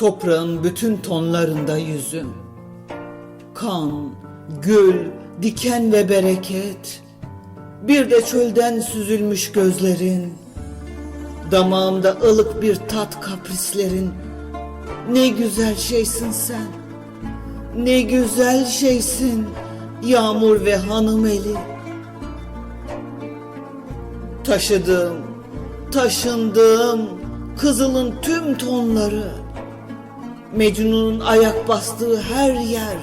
Toprağın bütün tonlarında yüzüm. Kan, gül, diken ve bereket. Bir de çölden süzülmüş gözlerin. Damağımda ılık bir tat kaprislerin. Ne güzel şeysin sen. Ne güzel şeysin. Yağmur ve hanım eli. Taşıdığım, taşındığım kızılın tüm tonları. Mecnun'un ayak bastığı her yer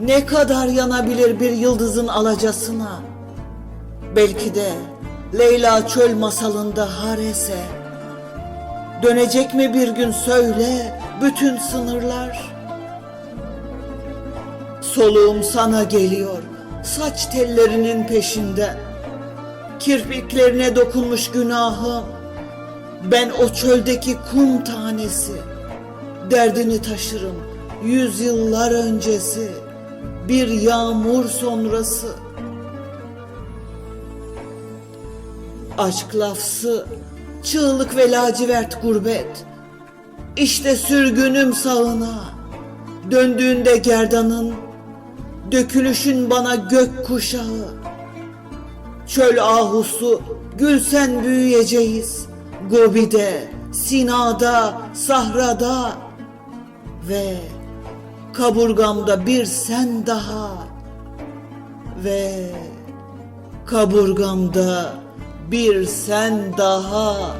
ne kadar yanabilir bir yıldızın alacasına. Belki de Leyla çöl masalında Hares'e. Dönecek mi bir gün söyle bütün sınırlar? Soluğum sana geliyor saç tellerinin peşinden. Kirpiklerine dokunmuş günahım. Ben o çöldeki kum tanesi. Derdini taşırım yüzyıllar öncesi. Bir yağmur sonrası. Aşk lafsı, çığlık ve lacivert gurbet. İşte sürgünüm sağına. Döndüğünde gerdanın, dökülüşün bana gök kuşağı. Çöl ahusu gülsen büyüyeceğiz. Gobi'de, Sina'da, Sahra'da ve kaburgamda bir sen daha ve kaburgamda bir sen daha.